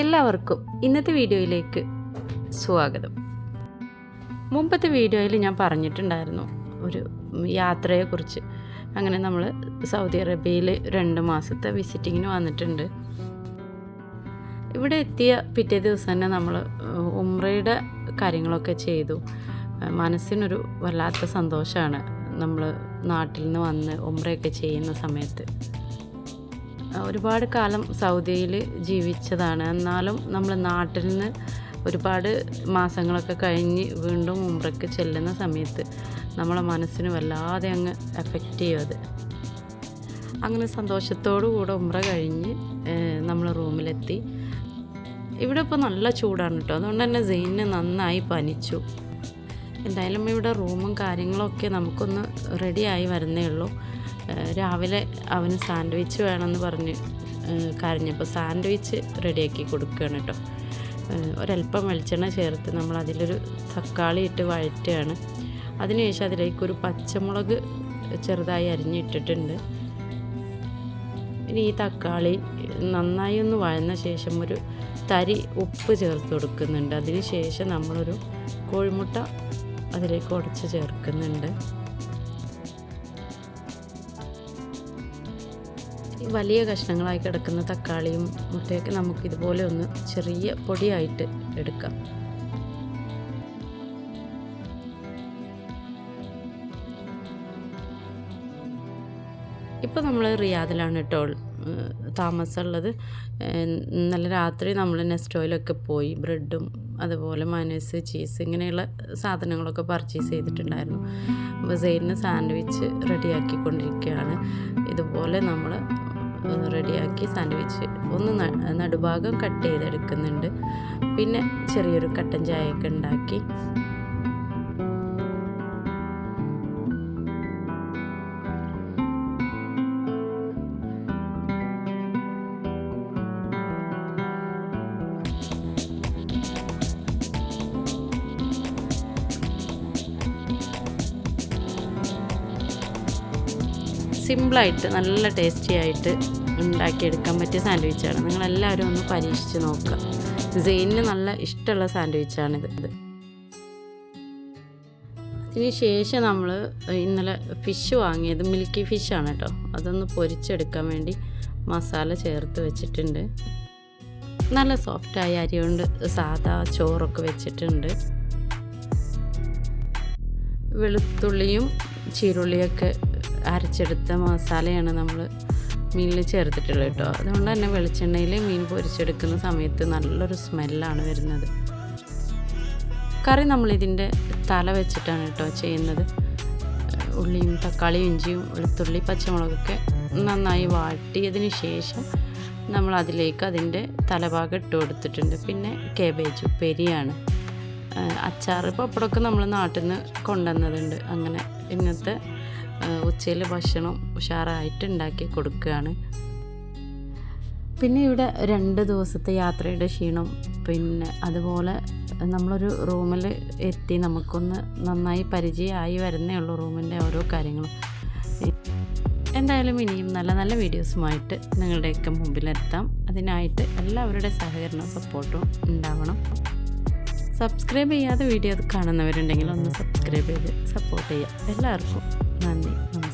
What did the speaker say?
എല്ലാവർക്കും ഇന്നത്തെ വീഡിയോയിലേക്ക് സ്വാഗതം. മുമ്പത്തെ വീഡിയോയിൽ ഞാൻ പറഞ്ഞിട്ടുണ്ടായിരുന്നു ഒരു യാത്രയെക്കുറിച്ച്. അങ്ങനെ നമ്മൾ സൗദി അറേബ്യയിൽ രണ്ട് മാസത്തെ വിസിറ്റിങ്ങിന് വന്നിട്ടുണ്ട്. ഇവിടെ എത്തിയ പിറ്റേ ദിവസം തന്നെ നമ്മൾ ഉമ്രയുടെ കാര്യങ്ങളൊക്കെ ചെയ്തു. മനസ്സിനൊരു വല്ലാത്ത സന്തോഷമാണ് നമ്മൾ നാട്ടിൽ നിന്ന് വന്ന് ഉമ്രയൊക്കെ ചെയ്യുന്ന സമയത്ത്. ഒരുപാട് കാലം സൗദിയിൽ ജീവിച്ചതാണ്. എന്നാലും നമ്മൾ നാട്ടിൽ നിന്ന് ഒരുപാട് മാസങ്ങളൊക്കെ കഴിഞ്ഞ് വീണ്ടും ഉംറയ്ക്ക് ചെല്ലുന്ന സമയത്ത് നമ്മളെ മനസ്സിന് വല്ലാതെ അങ്ങ് എഫക്റ്റ് ചെയ്യും അങ്ങനെ സന്തോഷത്തോടു കൂടെ ഉമ്ര കഴിഞ്ഞ് നമ്മൾ റൂമിലെത്തി. ഇവിടെ ഇപ്പോൾ നല്ല ചൂടാണ് കേട്ടോ അതുകൊണ്ട് തന്നെ സെയിന് നന്നായി പനിച്ചു. എന്തായാലും ഇവിടെ റൂമും കാര്യങ്ങളൊക്കെ നമുക്കൊന്ന് റെഡിയായി വരുന്നേ ഉള്ളൂ. രാവിലെ അവന് സാൻഡ്വിച്ച് വേണമെന്ന് പറഞ്ഞ് കരഞ്ഞപ്പോൾ സാൻഡ്വിച്ച് റെഡിയാക്കി കൊടുക്കുകയാണ് കേട്ടോ. ഒരല്പം വെളിച്ചെണ്ണ ചേർത്ത് നമ്മൾ അതിലൊരു തക്കാളി ഇട്ട് വഴറ്റുകയാണ്. അതിനുശേഷം അതിലേക്ക് ഒരു പച്ചമുളക് ചെറുതായി അരിഞ്ഞിട്ടിട്ടുണ്ട്. ഇനി ഈ തക്കാളി നന്നായി ഒന്ന് വഴന്ന ശേഷം ഒരു തരി ഉപ്പ് ചേർത്ത് കൊടുക്കുന്നുണ്ട്. അതിന് ശേഷം നമ്മളൊരു കോഴിമുട്ട അതിലേക്ക് ഉടച്ച് ചേർക്കുന്നുണ്ട്. വലിയ കഷ്ണങ്ങളായി കിടക്കുന്ന തക്കാളിയും മുട്ടയൊക്കെ നമുക്ക് ഇതുപോലെ ഒന്ന് ചെറിയ പൊടിയായിട്ട് എടുക്കാം. ഇപ്പോൾ നമ്മൾ റിയാദിലാണ് കേട്ടോ താമസമുള്ളത്. ഇന്നലെ രാത്രി നമ്മൾ നെസ്റ്റ് ഓയിലൊക്കെ പോയി ബ്രെഡും അതുപോലെ മനസ് ചീസ് ഇങ്ങനെയുള്ള സാധനങ്ങളൊക്കെ പർച്ചേസ് ചെയ്തിട്ടുണ്ടായിരുന്നു. അപ്പോൾ സെയിലിന് സാൻഡ്വിച്ച് റെഡിയാക്കിക്കൊണ്ടിരിക്കുകയാണ്. ഇതുപോലെ നമ്മൾ റെഡിയാക്കി സാൻഡ്വിച്ച് ഒന്ന് നടുഭാഗം കട്ട് ചെയ്തെടുക്കുന്നുണ്ട്. പിന്നെ ചെറിയൊരു കട്ടൻ ചായയൊക്കെ ഉണ്ടാക്കി. സിമ്പിളായിട്ട് നല്ല ടേസ്റ്റി ആയിട്ട് ഉണ്ടാക്കിയെടുക്കാൻ പറ്റിയ സാൻഡ്വിച്ചാണ്. നിങ്ങളെല്ലാവരും ഒന്ന് പരീക്ഷിച്ച് നോക്കുക. സെയിനിന് നല്ല ഇഷ്ടമുള്ള സാൻഡ്വിച്ചാണിത്. ഇത് അതിന് ശേഷം നമ്മൾ ഇന്നലെ ഫിഷ് വാങ്ങിയത് മിൽക്കി ഫിഷാണ് കേട്ടോ. അതൊന്ന് പൊരിച്ചെടുക്കാൻ വേണ്ടി മസാല ചേർത്ത് വെച്ചിട്ടുണ്ട്. നല്ല സോഫ്റ്റായ അരി കൊണ്ട് സാദാ ചോറൊക്കെ വെച്ചിട്ടുണ്ട്. വെളുത്തുള്ളിയും ചീരുള്ളിയൊക്കെ അരച്ചെടുത്ത മസാലയാണ് നമ്മൾ മീനിൽ ചേർത്തിട്ടുള്ളത് കേട്ടോ. അതുകൊണ്ട് തന്നെ വെളിച്ചെണ്ണയിൽ മീൻ പൊരിച്ചെടുക്കുന്ന സമയത്ത് നല്ലൊരു സ്മെല്ലാണ് വരുന്നത്. കറി നമ്മളിതിന്റെ തല വെച്ചിട്ടാണ് കേട്ടോ ചെയ്യുന്നത്. ഉള്ളിയും തക്കാളിയും ഇഞ്ചിയും വെളുത്തുള്ളി പച്ചമുളകൊക്കെ നന്നായി വാട്ടിയതിന് ശേഷം നമ്മൾ അതിലേക്ക് അതിന്റെ തലഭാഗം ഇട്ട് കൊടുത്തിട്ടുണ്ട്. പിന്നെ കേബേജ് പെരിയാണ് അച്ചാർ പപ്പടമൊക്കെ നമ്മൾ നാട്ടിൽ നിന്ന് കൊണ്ടുവന്നതുണ്ട്. അങ്ങനെ ഇന്നത്തെ ഉച്ചയിൽ ഭക്ഷണം ഉഷാറായിട്ട് ഉണ്ടാക്കി കൊടുക്കുകയാണ്. പിന്നെ ഇവിടെ രണ്ട് ദിവസത്തെ യാത്രയുടെ ക്ഷീണം പിന്നെ അതുപോലെ നമ്മളൊരു റൂമിൽ എത്തി നമുക്കൊന്ന് നന്നായി പരിചയമായി വരുന്നേ ഉള്ളൂ റൂമിന്റെ ഓരോ കാര്യങ്ങളും. എന്തായാലും ഇനിയും നല്ല നല്ല വീഡിയോസുമായിട്ട് നിങ്ങളുടെയൊക്കെ മുമ്പിലെത്താം. അതിനായിട്ട് എല്ലാവരുടെ സഹകരണവും സപ്പോർട്ടും ഉണ്ടാവണം. സബ്സ്ക്രൈബ് ചെയ്യാതെ വീഡിയോ കാണുന്നവരുണ്ടെങ്കിൽ ഒന്ന് സബ്സ്ക്രൈബ് ചെയ്ത് സപ്പോർട്ട് ചെയ്യുക. എല്ലാവർക്കും 慢美，